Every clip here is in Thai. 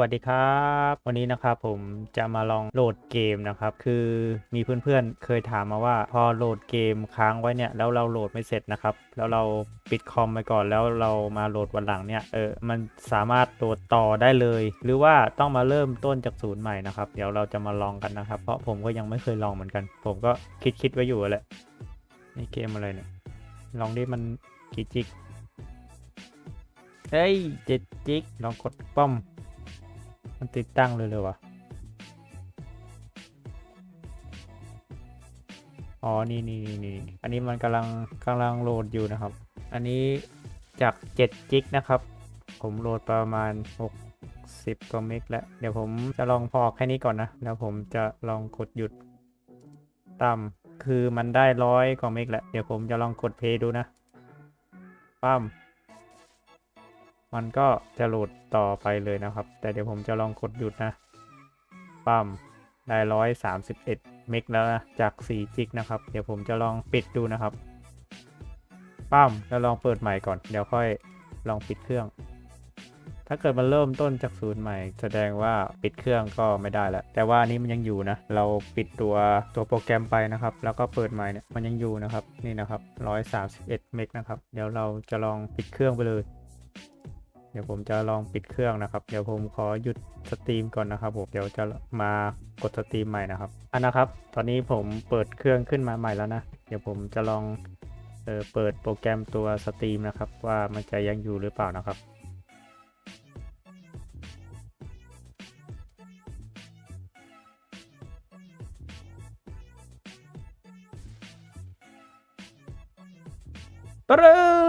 วัสดีครับ วันนี้นะครับผมจะมาลองโหลดเกมนะครับ คือมีเพื่อนๆ เคยถามมาว่าพอโหลดเกมค้างไว้เนี่ยแล้วเราโหลดไม่เสร็จนะครับ แล้วเราปิดคอมไปก่อนแล้วเรามาโหลดวันหลังเนี่ยเออมันสามารถโหลดต่อได้เลย หรือว่าต้องมาเริ่มต้นจากศูนย์ใหม่นะครับ เดี๋ยวเราจะมาลองกันนะครับ เพราะผมก็ยังไม่เคยลองเหมือนกัน ผมก็คิดคิดๆไว้อยู่แหละนี่เกมอะไรเนี่ยลองดิมันกี่จิกเฮ้ยเจ็ดจิกลองกดป้อม มันติดตั้งเลยเลยวะอ๋อนี่นี่นี่นี่อันนี้มันกำลังกำลังโหลดอยู่นะครับ อันนี้จาก7จิกนะครับ ผมโหลดประมาณ 60กว่าเมกแล้ว เดี๋ยวผมจะลองพอแค่นี้ก่อนนะ แล้วผมจะลองกดหยุดต่ำคือมันได้ร้อยกว่าเมกแล้ว เดี๋ยวผมจะลองกดเพย์ดูนะปั้ม มันก็จะโหลดต่อไปเลยนะครับ แต่เดี๋ยวผมจะลองกดหยุดนะปั๊มได้ร้อยสามสิบเอ็ดเมกแล้วนะจากสี่จิกนะครับ เดี๋ยวผมจะลองปิดดูนะครับปั๊มแล้วลองเปิดใหม่ก่อน เดี๋ยวค่อยลองปิดเครื่อง ถ้าเกิดมันเริ่มต้นจากศูนย์ใหม่ แสดงว่าปิดเครื่องก็ไม่ได้แล้ว แต่ว่านี้มันยังอยู่นะ เราปิดตัวตัวโปรแกรมไปนะครับ แล้วก็เปิดใหม่เนี่ยมันยังอยู่นะครับ นี่นะครับ131เมกนะครับ เดี๋ยวเราจะลองปิดเครื่องไปเลย ดี๋ยวผมจะลองปิดเครื่องนะครับ เดี๋ยวผมขอหยุดสตรีมก่อนนะครับผม เดี๋ยวจะมากดสตรีมใหม่นะครับอันนะครับ ตอนนี้ผมเปิดเครื่องขึ้นมาใหม่แล้วนะ เดี๋ยวผมจะลองเออเปิดโปรแกรมตัวสตรีมนะครับ ว่ามันจะยังอยู่หรือเปล่านะครับไปเล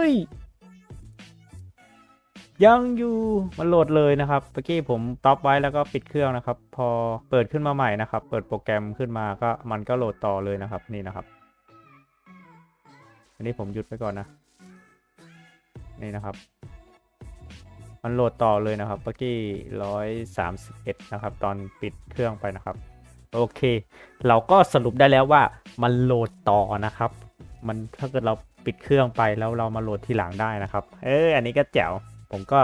ย ยังอยู่มันโหลดเลยนะครับเมื่อกี้ผมต็อปไว้แล้วก็ปิดเครื่องนะครับ พอเปิดขึ้นมาใหม่นะครับ เปิดโปรแกรมขึ้นมาก็มันก็โหลดต่อเลยนะครับนี่นะครับ อันนี้ผมหยุดไปก่อนนะ นี่นะครับ มันโหลดต่อเลยนะครับเมื่อกี้ร้อยสามสิบเอ็ดนะครับ ตอนปิดเครื่องไปนะครับ โอเค เราก็สรุปได้แล้วว่ามันโหลดต่อนะครับ มันถ้าเกิดเราปิดเครื่องไปแล้วเรามาโหลดทีหลังได้นะครับ เอออันนี้ก็แจ๋ว ผมก็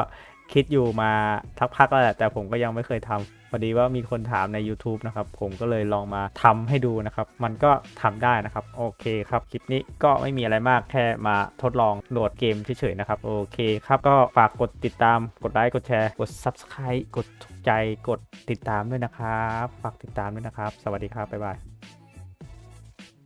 คิดอยู่มาทักพักแล้วแหละแต่ผมก็ยังไม่เคยทำพอดีว่ามีคนถามใน YouTube นะครับ ผมก็เลยลองมาทำให้ดูนะครับ มันก็ทำได้นะครับ โอเคครับ คลิปนี้ก็ไม่มีอะไรมากแค่มาทดลองโหลดเกมเฉยๆนะครับ โอเคครับก็ฝากกดติดตามกดไลค์กดแชร์กด Subscribe กดถูกใจกดติดตามด้วยนะครับ ฝากติดตามด้วยนะครับ สวัสดีครับบ๊ายบาย